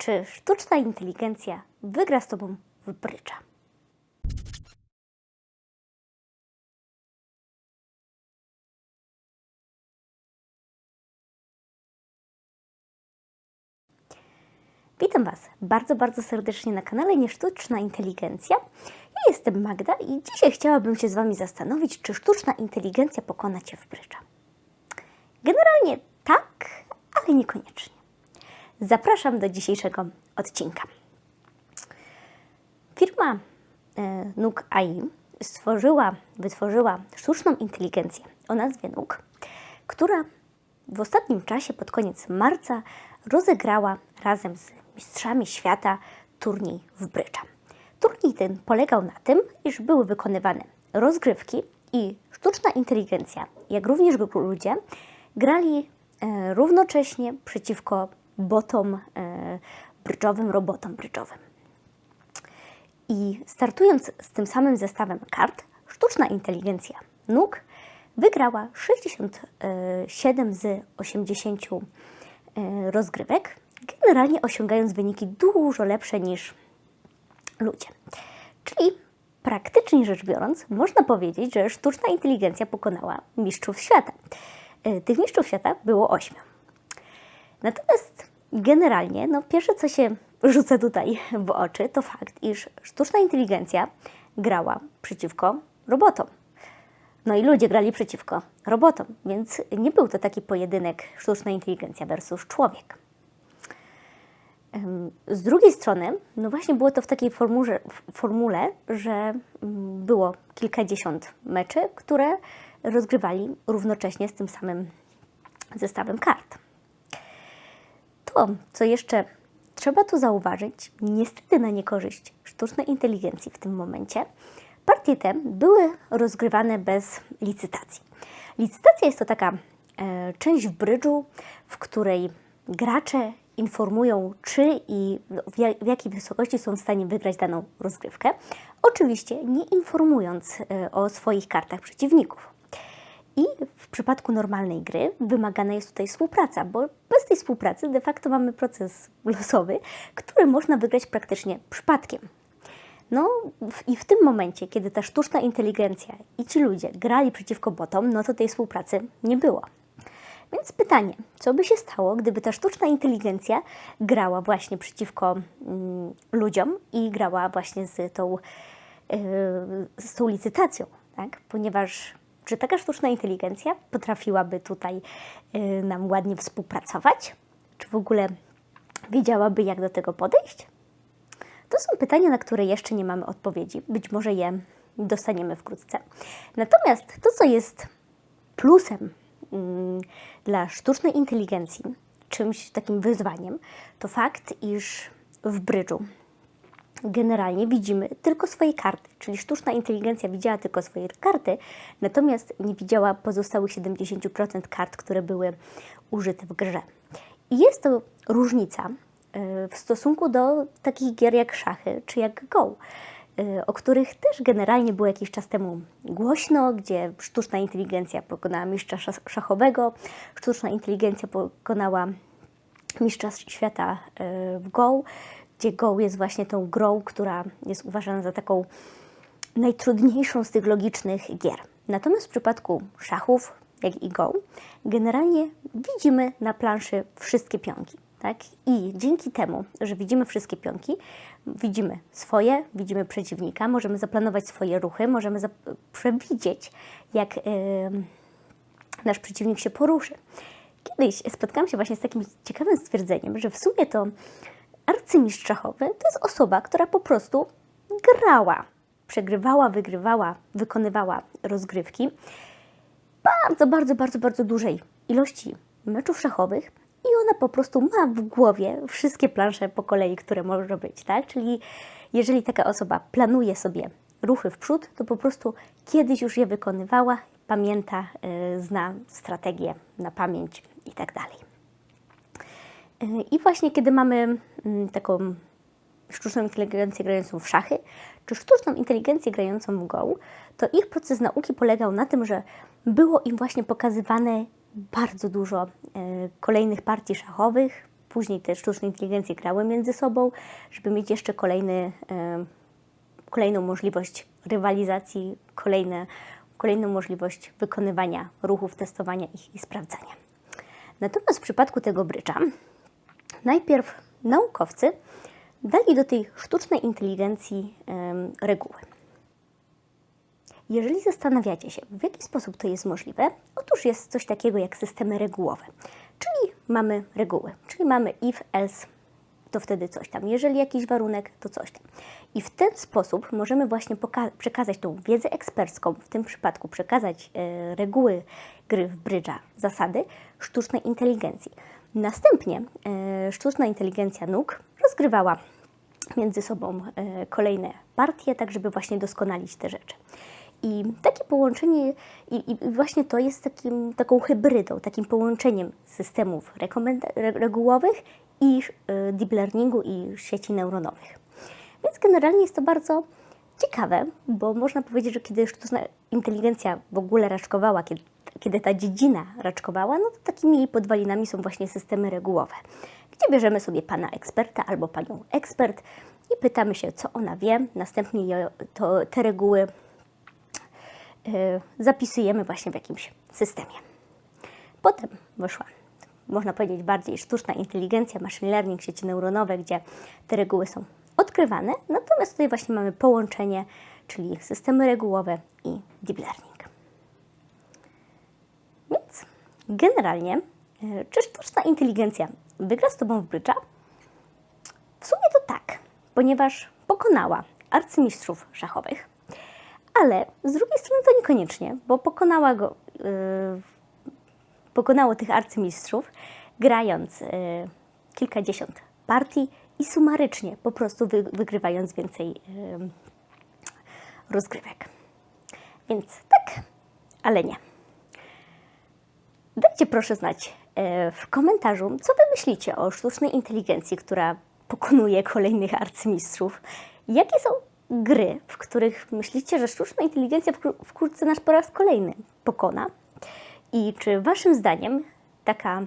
Czy sztuczna inteligencja wygra z tobą w brycza? Witam Was bardzo, bardzo serdecznie na kanale Niesztuczna Inteligencja. Ja jestem Magda i dzisiaj chciałabym się z Wami zastanowić, czy sztuczna inteligencja pokona Cię w brycza. Generalnie tak, ale niekoniecznie. Zapraszam do dzisiejszego odcinka. Firma e, Nuk AI stworzyła, wytworzyła sztuczną inteligencję o nazwie Nuk, która w ostatnim czasie, pod koniec marca, rozegrała razem z mistrzami świata turniej w brycza. Turniej ten polegał na tym, iż były wykonywane rozgrywki i sztuczna inteligencja, jak również ludzie, grali e, równocześnie przeciwko botom e, bryczowym, robotom bryczowym. I startując z tym samym zestawem kart, sztuczna inteligencja nóg wygrała 67 z 80 e, rozgrywek, generalnie osiągając wyniki dużo lepsze niż ludzie. Czyli praktycznie rzecz biorąc, można powiedzieć, że sztuczna inteligencja pokonała mistrzów świata. E, tych mistrzów świata było ośmiu. Natomiast generalnie, no pierwsze co się rzuca tutaj w oczy, to fakt, iż sztuczna inteligencja grała przeciwko robotom. No i ludzie grali przeciwko robotom, więc nie był to taki pojedynek sztuczna inteligencja versus człowiek. Z drugiej strony, no właśnie było to w takiej formule, formule, że mm, było kilkadziesiąt meczy, które rozgrywali równocześnie z tym samym zestawem kart. Co jeszcze trzeba tu zauważyć, niestety na niekorzyść sztucznej inteligencji w tym momencie, partie te były rozgrywane bez licytacji. Licytacja jest to taka e, część w brydżu, w której gracze informują, czy i w jakiej wysokości są w stanie wygrać daną rozgrywkę. Oczywiście nie informując e, o swoich kartach przeciwników. I w przypadku normalnej gry wymagana jest tutaj współpraca, bo bez tej współpracy de facto mamy proces losowy, który można wygrać praktycznie przypadkiem. No i w tym momencie, kiedy ta sztuczna inteligencja i ci ludzie grali przeciwko botom, no to tej współpracy nie było. Więc pytanie, co by się stało, gdyby ta sztuczna inteligencja grała właśnie przeciwko mm, ludziom i grała właśnie z tą, yy, z tą licytacją, tak? Ponieważ czy taka sztuczna inteligencja potrafiłaby tutaj yy, nam ładnie współpracować? Czy w ogóle wiedziałaby, jak do tego podejść? To są pytania, na które jeszcze nie mamy odpowiedzi. Być może je dostaniemy wkrótce. Natomiast to, co jest plusem Mm, dla sztucznej inteligencji czymś takim wyzwaniem, to fakt, iż w brydżu generalnie widzimy tylko swoje karty, czyli sztuczna inteligencja widziała tylko swoje karty, natomiast nie widziała pozostałych 70% kart, które były użyte w grze. I jest to różnica e, w stosunku do takich gier jak szachy czy jak Go. Y, o których też generalnie było jakiś czas temu głośno, gdzie sztuczna inteligencja pokonała mistrza szachowego, sztuczna inteligencja pokonała mistrza świata y, w Go, gdzie Go jest właśnie tą grą, która jest uważana za taką najtrudniejszą z tych logicznych gier. Natomiast w przypadku szachów, jak i Go, generalnie widzimy na planszy wszystkie pionki. Tak? I dzięki temu, że widzimy wszystkie pionki, widzimy swoje, widzimy przeciwnika, możemy zaplanować swoje ruchy, możemy przewidzieć, jak yy, nasz przeciwnik się poruszy. Kiedyś spotkałam się właśnie z takim ciekawym stwierdzeniem, że w sumie to arcymistrz szachowy to jest osoba, która po prostu grała, przegrywała, wygrywała, wykonywała rozgrywki bardzo, bardzo, bardzo, bardzo dużej ilości meczów szachowych i ona po prostu ma w głowie wszystkie plansze po kolei, które może być, tak? Czyli jeżeli taka osoba planuje sobie ruchy w przód, to po prostu kiedyś już je wykonywała, pamięta, yy, zna strategię na pamięć i tak dalej. I właśnie kiedy mamy yy, taką sztuczną inteligencję grającą w szachy, czy sztuczną inteligencję grającą w Go, to ich proces nauki polegał na tym, że było im właśnie pokazywane bardzo dużo e, kolejnych partii szachowych, później te sztuczne inteligencje grały między sobą, żeby mieć jeszcze kolejny, e, kolejną możliwość rywalizacji, kolejne, kolejną możliwość wykonywania ruchów, testowania ich i sprawdzania. Natomiast w przypadku tego brycza, najpierw naukowcy dali do tej sztucznej inteligencji reguły. Jeżeli zastanawiacie się, w jaki sposób to jest możliwe, otóż jest coś takiego jak systemy regułowe. Czyli mamy reguły, czyli mamy if, else, to wtedy coś tam. Jeżeli jakiś warunek, to coś tam. I w ten sposób możemy właśnie przekazać tą wiedzę ekspercką, w tym przypadku przekazać e, reguły gry w brydża, zasady sztucznej inteligencji. Następnie e, sztuczna inteligencja nóg rozgrywała między sobą e, kolejne partie, tak żeby właśnie doskonalić te rzeczy. I takie połączenie, i, i właśnie to jest takim, taką hybrydą, takim połączeniem systemów regułowych i y, deep learningu i sieci neuronowych. Więc generalnie jest to bardzo ciekawe, bo można powiedzieć, że kiedy sztuczna inteligencja w ogóle raczkowała, kiedy, kiedy ta dziedzina raczkowała, no to takimi jej podwalinami są właśnie systemy regułowe, gdzie bierzemy sobie pana eksperta albo panią ekspert i pytamy się, co ona wie, następnie to, te reguły y, zapisujemy właśnie w jakimś systemie. Potem wyszła, można powiedzieć, bardziej sztuczna inteligencja, machine learning, sieci neuronowe, gdzie te reguły są odkrywane. Natomiast tutaj właśnie mamy połączenie, czyli systemy regułowe i deep learning. Więc generalnie, y, czy sztuczna inteligencja wygra z Tobą w brycza? W sumie to tak, ponieważ pokonała arcymistrzów szachowych, ale z drugiej strony to niekoniecznie, bo pokonała go, yy, pokonało tych arcymistrzów, grając yy, kilkadziesiąt partii i sumarycznie, po prostu wy, wygrywając więcej yy, rozgrywek. Więc tak, ale nie. Dajcie proszę znać e, w komentarzu, co Wy myślicie o sztucznej inteligencji, która pokonuje kolejnych arcymistrzów. Jakie są gry, w których myślicie, że sztuczna inteligencja wkró- wkrótce nas po raz kolejny pokona? I czy Waszym zdaniem taka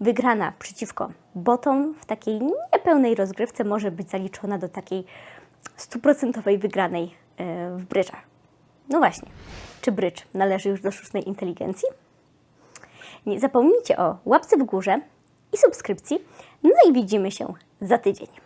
wygrana przeciwko botom w takiej niepełnej rozgrywce może być zaliczona do takiej stuprocentowej wygranej e, w brydżach? No właśnie, czy brydż należy już do sztucznej inteligencji? Nie zapomnijcie o łapce w górze i subskrypcji. No i widzimy się za tydzień.